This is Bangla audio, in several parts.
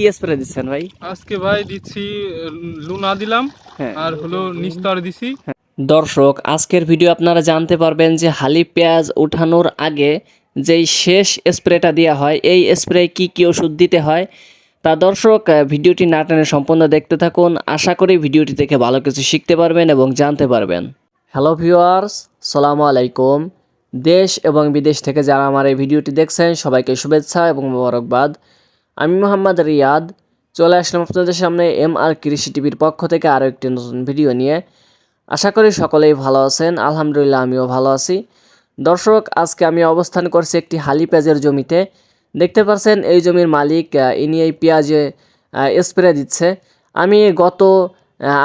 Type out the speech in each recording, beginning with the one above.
কি স্প্রে দিচ্ছেন ভাই? আজকে ভাই দিচ্ছি লুনা দিলাম হ্যাঁ। আর হলো নিস্তর দিছি। দর্শক আজকের ভিডিও আপনারা জানতে পারবেন যে হালি পেঁয়াজ উঠানোর আগে যেই শেষ স্প্রেটা দেওয়া হয় এই স্প্রে কি কি ওষুধ দিতে হয়? তা দর্শক ভিডিওটি না টেনে সম্পূর্ণ দেখতে থাকুন। আশা করি ভিডিওটি থেকে ভালো কিছু শিখতে পারবেন এবং জানতে পারবেন। হ্যালো ভিউয়ার্স সালামু আলাইকুম। দেশ এবং বিদেশ থেকে যারা আমার এই ভিডিওটি দেখছেন সবাইকে শুভেচ্ছা এবং মোবারকবাদ। আমি মোহাম্মদ রিয়াদ। চলে আসলাম আপনাদের সামনে এম আর কৃষি টিভির পক্ষ থেকে আরও একটি নতুন ভিডিও নিয়ে। আশা করি সকলেই ভালো আছেন। আলহামদুলিল্লাহ, আমিও ভালো আছি। দর্শক, আজকে আমি অবস্থান করছি একটি হালি পেঁয়াজের জমিতে। দেখতে পাচ্ছেন, এই জমির মালিক ইনি এই পেঁয়াজে স্প্রে দিচ্ছে। আমি গত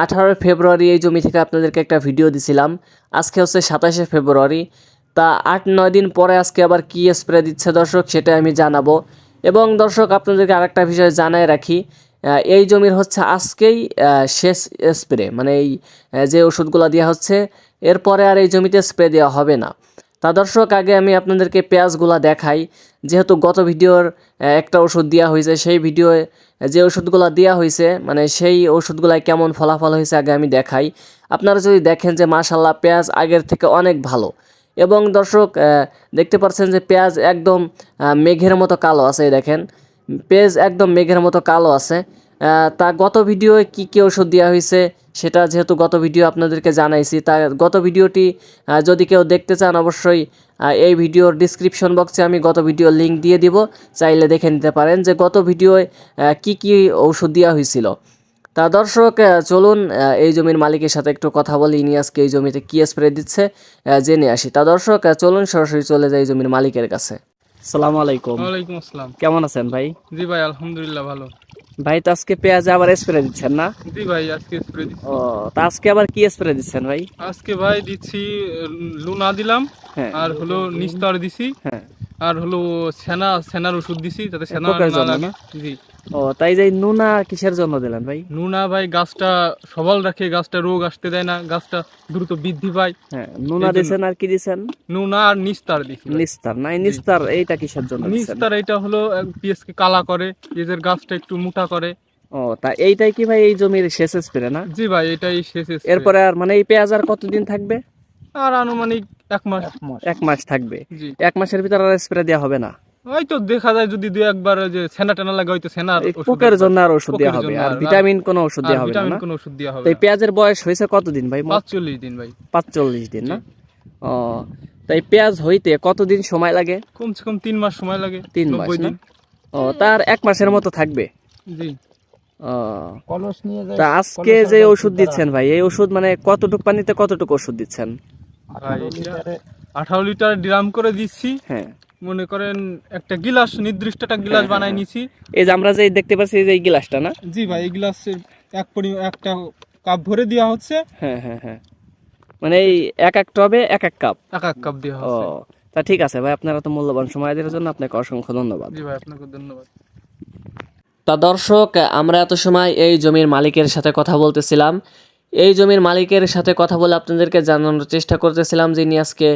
আঠারোই ফেব্রুয়ারি এই জমি থেকে আপনাদেরকে একটা ভিডিও দিছিলাম। আজকে হচ্ছে সাতাশে ফেব্রুয়ারি। তা আট নয় দিন পরে আজকে আবার কী স্প্রে দিচ্ছে দর্শক সেটা আমি জানাব। এবং দর্শক, আপনাদেরকে আরেকটা বিষয় জানাই রাখি এই জমির হচ্ছে আজকেই শেষ স্প্রে মানে এই যে ওষুধগুলো দেওয়া হচ্ছে, এরপরে আর এই জমিতে স্প্রে দেওয়া হবে না। তা দর্শক, আগে আমি আপনাদেরকে পেঁয়াজগুলা দেখাই। যেহেতু গত ভিডিওর একটা ওষুধ দেওয়া হয়েছে, সেই ভিডিওয়ে যে ওষুধগুলো দেওয়া হয়েছে মানে সেই ওষুধগুলাই কেমন ফলাফল হয়েছে আগে আমি দেখাই। আপনারা যদি দেখেন যে মাশাল্লাহ পেঁয়াজ আগের থেকে অনেক ভালো এবং দর্শক দেখতে পাচ্ছেন যে পেঁয়াজ একদম মেঘের মতো কালো আছে দেখেন। পেঁয়াজ একদম মেঘের মতো কালো আছে। তা গত ভিডিওয়ে কি কি ওষুধ দেওয়া হয়েছে সেটা যেহেতু গত ভিডিও আপনাদেরকে জানাইছি, তা গত ভিডিওটি যদি কেউ দেখতে চান অবশ্যই এই ভিডিওর ডিসক্রিপশন বক্সে আমি গত ভিডিওর লিঙ্ক দিয়ে দিব। চাইলে দেখে নিতে পারেন যে গত ভিডিওয় কি কি ঔষধ দেওয়া হয়েছিল তা দর্শক চলুন এই জমির মালিকের সাথে একটু কথা বলি। ইনি আজকে এই জমিতে কি স্প্রে দিচ্ছে জেনে আসি। তা দর্শক চলুন সরাসরি চলে যাই জমির মালিকের কাছে। সালামু আলাইকুম। ওয়ালাইকুম আসসালাম। কেমন আছেন ভাই? জি ভাই আলহামদুলিল্লাহ ভালো। ভাই তো আজকে পেঁয়াজে আবার স্প্রে দিচ্ছেন না? জি ভাই আজকে স্প্রে দিচ্ছি। ও তা আজকে আবার কি স্প্রে দিচ্ছেন ভাই? আজকে ভাই দিচ্ছি লুনা দিলাম হ্যাঁ। আর হলো নিস্তর দিছি হ্যাঁ। আর হলো সেনা সেনার ওষুধ দিছি যাতে সেনা না লাগে জি। ও তাই যে নুনা কিসের জন্য দিলেন ভাই? নুনা ভাই গাছটা সবল রাখে গাছটা রোগ আসতে দেয় না গাছটা দ্রুত বৃদ্ধি পায়। হ্যাঁ নুনা। দিছেন আর কি দিছেন? নুনা আর নিস্তার ভাই। নিস্তার নাই নিস্তার এইটা কিসের জন্য নিস্তার এটা হলো পিএসকে কালা করে পেঁয়াজের গাছটা একটু মোটা করে। ও তা এইটাই কি ভাই এই জমির শেষ স্প্রে না? জি ভাই এটাই শেষ spray। এরপরে আর মানে এই পেঁয়াজ আর কতদিন থাকবে? আর আনুমানিক এক মাস। এক মাস থাকবে। এক মাসের ভিতরে আর স্প্রে দেওয়া হবে না? হয়তো দেখা যায় যদি দুই একবার যে সেনা টেনা লাগে হয়তো সেনার পোকের জন্য আর ওষুধ দেওয়া হবে আর ভিটামিন কোনো ওষুধ দেওয়া হবে না ভিটামিন কোনো ওষুধ দেওয়া হবে তো এই পেঁয়াজের বয়স হয়েছে কতদিন ভাই? মোট? পাঁচচল্লিশ দিন ভাই। পাঁচচল্লিশ দিন না? ও তাই পেঁয়াজ হইতে কতদিন সময় লাগে? কমসে কম তিন মাস সময় লাগে তিন মাস না? ও তার এক মাসের মতো থাকবে? জি। ও তা আজকে যে ওষুধ দিচ্ছেন ভাই এই ওষুধ মানে কতটুকু পানিতে কতটুকু ওষুধ দিচ্ছেন? ভাই আঠারো লিটার ড্রাম করে দিচ্ছি। হ্যাঁ। মনে করেন একটা গিলাস নির্দিষ্ট একটা গিলাস হ্যাঁ, বানাই হ্যাঁ। নিছি। এই যে আমরা যে দেখতে পাচ্ছি এই যে এই গিলাসটা না? জি ভাই এই গ্লাসের এক পরি একটা কাপ ভরে দেওয়া হচ্ছে। হ্যাঁ হ্যাঁ হ্যাঁ। মানে এই এক এক টবে এক এক কাপ? এক এক কাপ দেওয়া হচ্ছে। তা ঠিক আছে ভাই আপনারা তো মূল্যবান সময় দেওয়ার জন্য আপনাকে অসংখ্য ধন্যবাদ। জি ভাই আপনাকে ধন্যবাদ। তা দর্শক আমরা এত সময় এই জমির মালিকের সাথে কথা বলতেছিলাম। এই জমির মালিকের সাথে কথা বলে আপনাদেরকে জানানোর চেষ্টা করতেছিলাম যে ইনি আজকে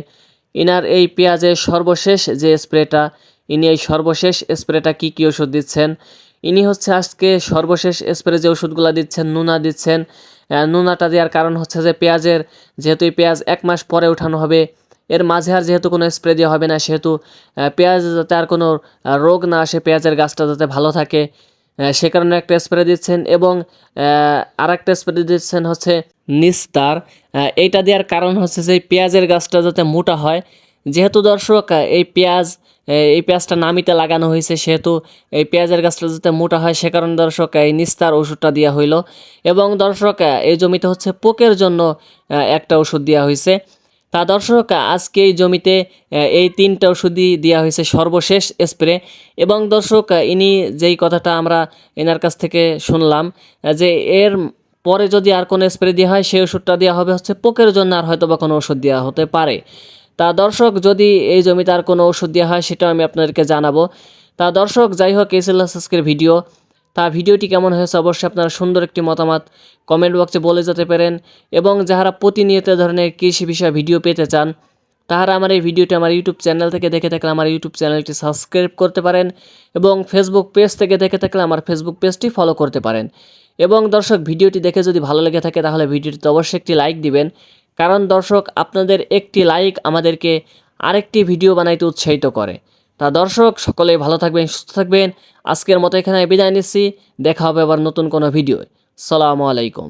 ইনার এই পেঁয়াজের সর্বশেষ যে স্প্রেটা, ইনি এই সর্বশেষ স্প্রেটা কি কি ওষুধ দিচ্ছেন? ইনি হচ্ছে আজকে সর্বশেষ স্প্রে যে ওষুধগুলো দিচ্ছেন, নুনা দিচ্ছেন। নুনাটা দেওয়ার কারণ হচ্ছে যে পেঁয়াজের যেহেতু এই পেঁয়াজ এক মাস পরে উঠানো হবে, এর মাঝে আর যেহেতু কোনো স্প্রে দেওয়া হবে না, সেহেতু পেঁয়াজ যাতে আর কোনো রোগ না আসে, পেঁয়াজের গাছটা যাতে ভালো থাকে সে কারণে একটা স্প্রে দিচ্ছেন এবং আর একটা স্প্রে দিচ্ছেন হচ্ছে নিস্তার। এইটা দেওয়ার কারণ হচ্ছে যে পেঁয়াজের গাছটা যাতে মোটা হয়। যেহেতু দর্শক এই পেঁয়াজ এই পেঁয়াজটা নামিতে লাগানো হয়েছে, সেহেতু এই পেঁয়াজের গাছটা যাতে মোটা হয়, সে কারণে দর্শক, এই নিস্তার ওষুধটা দেওয়া হইল। এবং দর্শক এই জমিতে হচ্ছে পোকের জন্য একটা ওষুধ দেওয়া হয়েছে। তা দর্শক, আজকে এই জমিতে এই তিনটা ওষুধই দেওয়া হয়েছে সর্বশেষ স্প্রে। এবং দর্শক, ইনি যেই কথাটা আমরা এনার কাছ থেকে শুনলাম, যে এর পরে যদি আর কোনো স্প্রে দেওয়া হয়, সেই ওষুধটা দেওয়া হবে হচ্ছে পোকের জন্য, আর হয়তো বা কোনো ওষুধ দেওয়া হতে পারে। তা দর্শক, যদি এই জমিতে আর কোনো ওষুধ দেওয়া হয়, সেটাও আমি আপনাদেরকে জানাব। তা দর্শক, যাই হোক, এই ছিল ভিডিও। তা ভিডিওটি কেমন হয়েছে অবশ্যই আপনারা সুন্দর একটি মতামত কমেন্ট বক্সে বলে যেতে পারেন এবং যারা প্রতিনিয়ত ধরনের কৃষি বিষয়ে ভিডিও পেতে চান, তাহারা আমার এই ভিডিওটি আমার ইউটিউব চ্যানেল থেকে দেখে থাকলে আমার ইউটিউব চ্যানেলটি সাবস্ক্রাইব করতে পারেন এবং ফেসবুক পেজ থেকে দেখে থাকলে আমার ফেসবুক পেজটি ফলো করতে পারেন। এবং দর্শক, ভিডিওটি দেখে যদি ভালো লেগে থাকে তাহলে ভিডিওটিতে অবশ্যই একটি লাইক দিবেন। কারণ দর্শক, আপনাদের একটি লাইক আমাদেরকে আরেকটি ভিডিও বানাইতে উৎসাহিত করে। তা দর্শক, সকলেই ভালো থাকবেন, সুস্থ থাকবেন। আজকের মতো এখানে বিদায় নিচ্ছি। দেখা হবে আবার নতুন কোনো ভিডিও সালামু আলাইকুম।